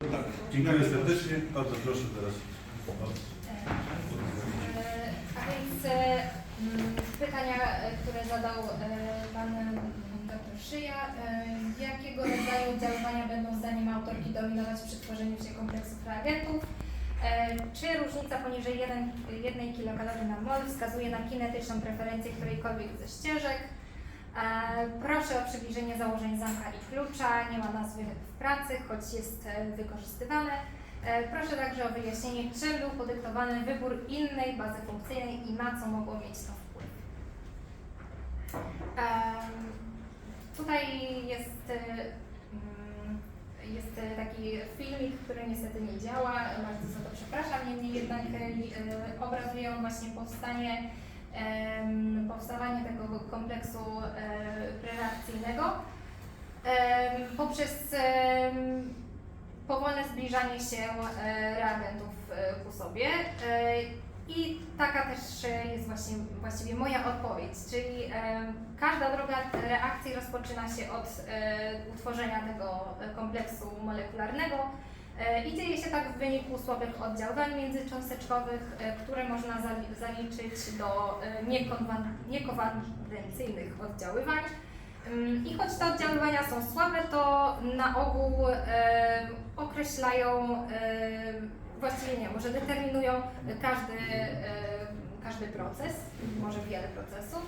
Tak, dziękuję serdecznie. Bardzo proszę teraz. E, A więc e, mm, pytania, e, które zadał pan mm, dr Szyja. Jakiego rodzaju oddziaływania będą zdaniem autorki dominować przy tworzeniu się kompleksów reagentów? Czy różnica poniżej 1, 1 kilokalorii na mol wskazuje na kinetyczną preferencję którejkolwiek ze ścieżek? E, Proszę o przybliżenie założeń zamka i klucza. Nie ma nazwy w pracy, choć jest e, wykorzystywane. E, Proszę także o wyjaśnienie, czym był podyktowany wybór innej bazy funkcyjnej i na co mogło mieć to wpływ. Tutaj jest, mm, jest taki filmik, który niestety nie działa, bardzo za to przepraszam, niemniej jednak obrazuje on właśnie powstanie, powstawanie tego kompleksu e, prereakcyjnego em, poprzez powolne zbliżanie się e, reagentów e, ku sobie. I taka też jest właśnie właściwie moja odpowiedź, czyli każda droga reakcji rozpoczyna się od utworzenia tego kompleksu molekularnego i dzieje się tak w wyniku słabych oddziaływań międzycząsteczkowych, e, które można zali- zaliczyć do e, niekowalencyjnych oddziaływań. Ym, I choć te oddziaływania są słabe, to na ogół e, określają, e, właściwie nie, może determinują każdy, e, każdy proces, może wiele procesów.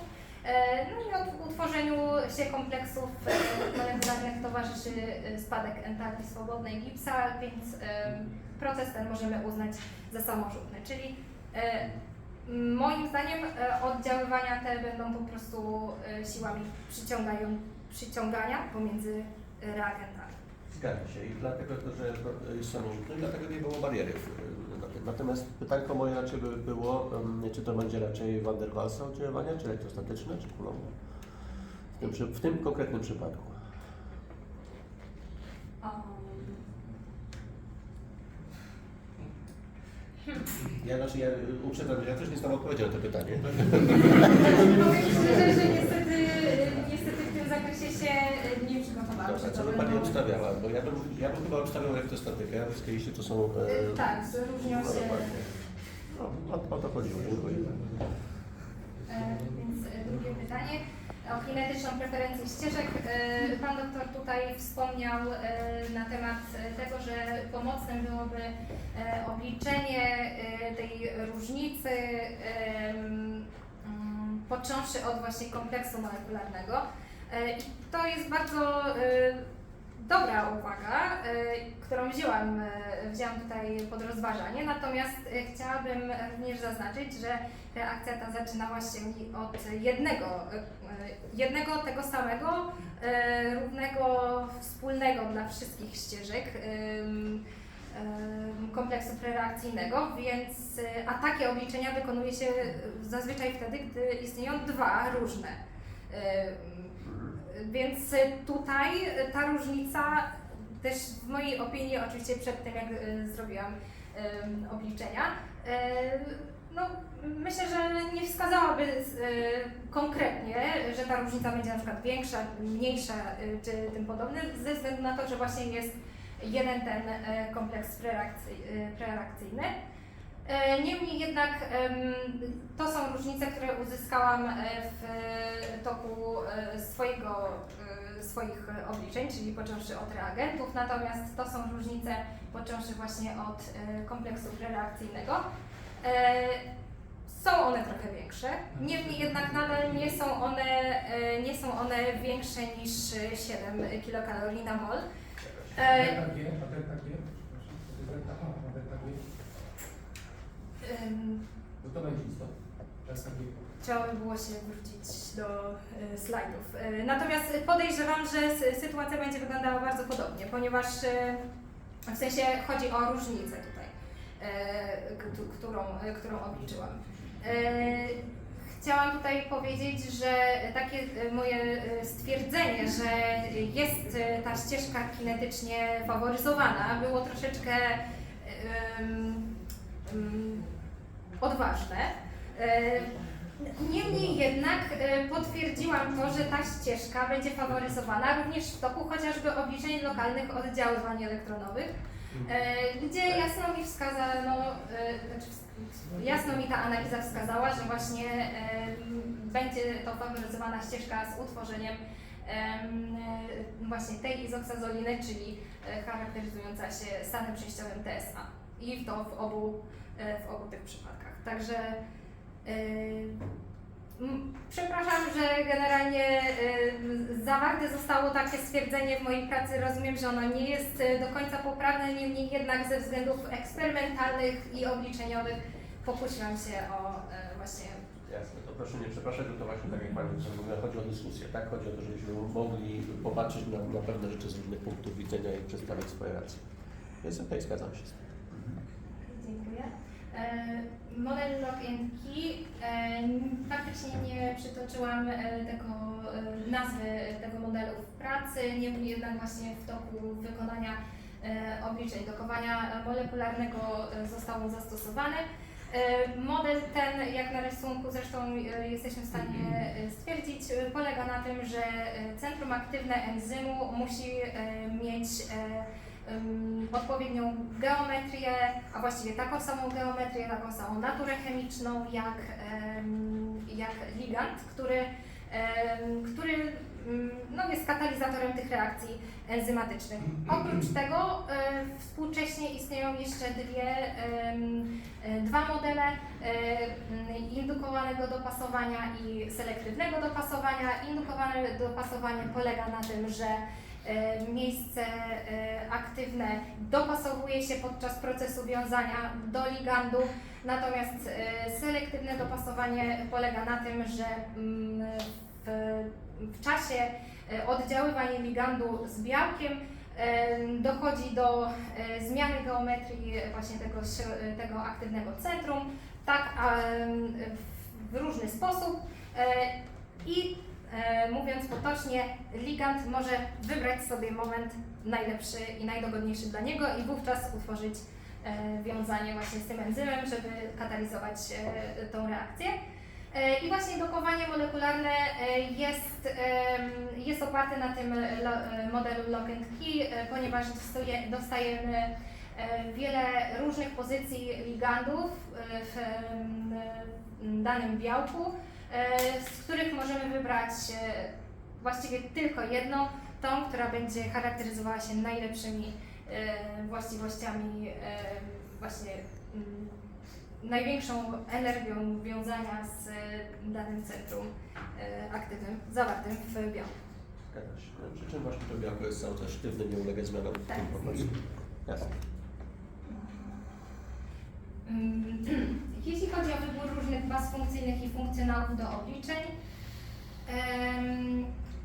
E, no i od utworzeniu się kompleksów e, molekularnych towarzyszy e, spadek entalpii swobodnej gipsa, więc proces ten możemy uznać za samorzutny, czyli Moim zdaniem oddziaływania te będą po prostu siłami przyciągania pomiędzy reagentami. Zgadza się i dlatego, że to jest samorzutne, dlatego nie było bariery. Natomiast pytanko moje raczej by było, czy to będzie raczej Van der Waalsa oddziaływania, czy elektrostatyczne, czy kulowe? W tym, w tym konkretnym przypadku. Ja, znaczy, ja uprzedzam, że ja też nie znam odpowiedzi na to pytanie. Powiem szczerze, że niestety, niestety w tym zakresie się e, nie przygotowałam. Dobra, co by Pani obstawiała? Bo ja bym, ja bym chyba obstawiał elektrostatykę, a wyskaliście to są... E, Tak, różnią się. No, o, o to chodziło, dziękuję. E, Więc e, drugie pytanie o kinetyczną preferencję ścieżek. E, Pan doktor tutaj wspomniał e, na temat tego, że pomocnym byłoby e, obliczenie tej różnicy, mm, począwszy od właśnie kompleksu molekularnego. To jest bardzo dobra uwaga, e, którą wzięłam, e, wzięłam tutaj pod rozważanie, natomiast e, chciałabym również zaznaczyć, że reakcja ta zaczynała się od jednego, jednego tego samego, równego, wspólnego dla wszystkich ścieżek kompleksu prereakcyjnego, więc a takie obliczenia wykonuje się zazwyczaj wtedy, gdy istnieją dwa różne. Więc tutaj ta różnica też w mojej opinii, oczywiście przed tym jak e, zrobiłam obliczenia, e, no, myślę, że nie wskazałaby e, konkretnie, że ta różnica będzie na przykład większa, mniejsza czy tym podobne, ze względu na to, że właśnie jest jeden ten kompleks prereakcy- prereakcyjny. E, Niemniej jednak to są różnice, które uzyskałam e, w toku e, swojego, swoich obliczeń, czyli począwszy od reagentów, natomiast to są różnice począwszy właśnie od kompleksu prereakcyjnego. E, Są one trochę większe, niemniej jednak nadal nie są one, nie są one większe niż e, 7 kilokalorii na mol. Delta G, a delta G, przepraszam, delta a delta G, no to będzie istotne. Trzeba by było się wrócić do e, slajdów. E, natomiast podejrzewam, że s- sytuacja będzie wyglądała bardzo podobnie, ponieważ e, w sensie chodzi o różnicę tutaj, e, którą, e, którą obliczyłam. E, Chciałam tutaj powiedzieć, że takie e, moje e, stwierdzenie, że jest e, ta ścieżka kinetycznie faworyzowana, było troszeczkę em, em, odważne. E, Niemniej jednak e, potwierdziłam to, że ta ścieżka będzie faworyzowana również w toku chociażby obliczeń lokalnych oddziaływań elektronowych, e, gdzie jasno mi wskazano, znaczy jasno mi ta analiza wskazała, że właśnie będzie to faworyzowana ścieżka z utworzeniem em, właśnie tej izoksazoliny, czyli charakteryzująca się stanem przejściowym TSA. I to w obu, e, w obu tych przypadkach. Także e, przepraszam, że generalnie e, zawarte zostało takie stwierdzenie w mojej pracy. Rozumiem, że ono nie jest do końca poprawne, niemniej jednak ze względów eksperymentalnych i obliczeniowych pokusiłam się o właśnie Jasne, to proszę nie przepraszać, bo to właśnie tak jak Pani mówiła, chodzi o dyskusję, tak? Chodzi o to, żebyśmy mogli popatrzeć na, na pewne rzeczy z różnych punktów widzenia i przedstawić swoje racje. Więc okej, zgadzam się z tym. Dziękuję. E, Model Lock and Key. E, Faktycznie nie przytoczyłam e, tego, nazwy tego modelu w pracy, niemniej jednak właśnie w toku wykonania obliczeń dokowania molekularnego został zastosowany. E, Model ten, jak na rysunku zresztą jesteśmy w stanie e, stwierdzić, polega na tym, że centrum aktywne enzymu musi mieć odpowiednią geometrię, a właściwie taką samą geometrię, taką samą naturę chemiczną jak, jak ligand, który, który no, jest katalizatorem tych reakcji enzymatycznych. Oprócz tego e, współcześnie istnieją jeszcze dwie, e, dwa modele m, indukowanego dopasowania i selektywnego dopasowania. Indukowane dopasowanie polega na tym, że miejsce e, aktywne dopasowuje się podczas procesu wiązania do ligandu, natomiast e, selektywne dopasowanie polega na tym, że mm, w, czasie e, oddziaływania ligandu z białkiem e, dochodzi do e, zmiany geometrii właśnie tego, tego aktywnego centrum, tak w różny sposób. E, e, mówiąc potocznie, ligand może wybrać sobie moment najlepszy i najdogodniejszy dla niego i wówczas utworzyć e, wiązanie właśnie z tym enzymem, żeby katalizować e, tą reakcję. E, I właśnie dokowanie molekularne jest, jest oparte na tym modelu lock and key, ponieważ dostaje, dostajemy wiele różnych pozycji ligandów w danym białku, z których możemy wybrać e, właściwie tylko jedną, tą, która będzie charakteryzowała się najlepszymi e, właściwościami e, właśnie mm, największą energią wiązania z e, danym centrum e, aktywnym zawartym w białku. Zgadza się. No, Przy czym właśnie to białko jest cały czas sztywne, nie ulega zmianom w Tak. tym procesie. Jasne. Jeśli chodzi o wybór różnych baz funkcyjnych i funkcjonałów do obliczeń,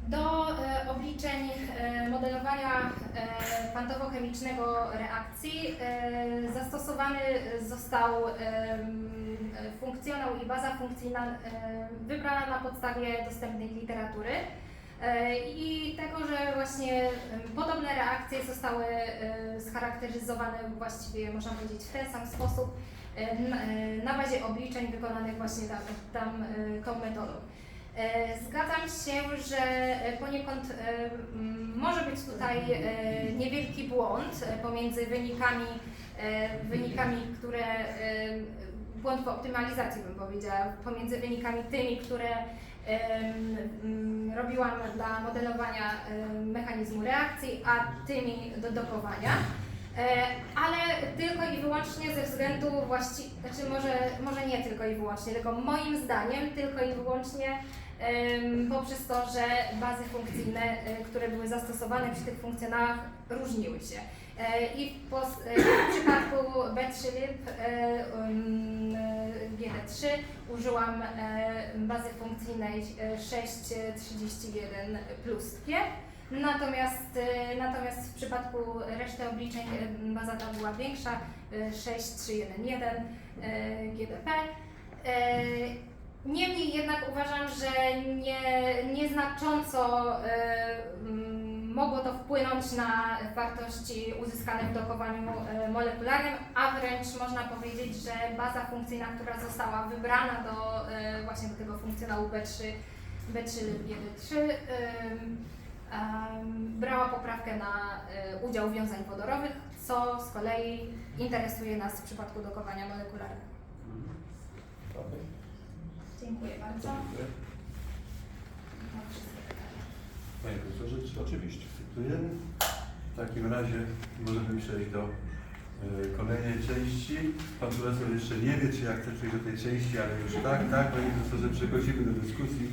do e, obliczeń e, modelowania e, kwantowo-chemicznego reakcji zastosowany został funkcjonał i baza funkcyjna wybrana na podstawie dostępnej literatury. I tego, że właśnie podobne reakcje zostały scharakteryzowane właściwie można powiedzieć w ten sam sposób na, e, na bazie obliczeń wykonanych właśnie tam, tam e, tą metodą. E, Zgadzam się, że e, poniekąd e, może być tutaj e, niewielki błąd e, pomiędzy wynikami, e, wynikami, które e, błąd w optymalizacji bym powiedziała, pomiędzy wynikami tymi, które robiłam dla modelowania mechanizmu reakcji, a tymi do dokowania. E, Ale tylko i wyłącznie ze względu właści... znaczy może, może nie tylko i wyłącznie, tylko moim zdaniem tylko i wyłącznie poprzez to, że bazy funkcyjne, e, które były zastosowane przy tych funkcjonałach różniły się. E, I w, e, w przypadku B3LIB e, um, e, GD3 użyłam bazy funkcyjnej e, 631 plus. Natomiast, natomiast w przypadku reszty obliczeń baza ta była większa, e, 6311 e, GDP. Niemniej jednak uważam, że nie, nieznacząco e, mm, mogło to wpłynąć na wartości uzyskane w dokowaniu e, molekularnym, a wręcz można powiedzieć, że baza funkcyjna, która została wybrana do e, właśnie do tego funkcjonału B3, B3 lub 1 3 em, brała poprawkę na e, udział wiązań wodorowych, co z kolei interesuje nas w przypadku dokowania molekularnego. Okej. Dziękuję bardzo. Panie profesorze, czy Oczywiście. W takim razie możemy przejść do e, kolejnej części. Pan profesor jeszcze nie wie, czy akceptuje do tej części, ale już tak, tak, panie profesorze, przechodzimy do dyskusji.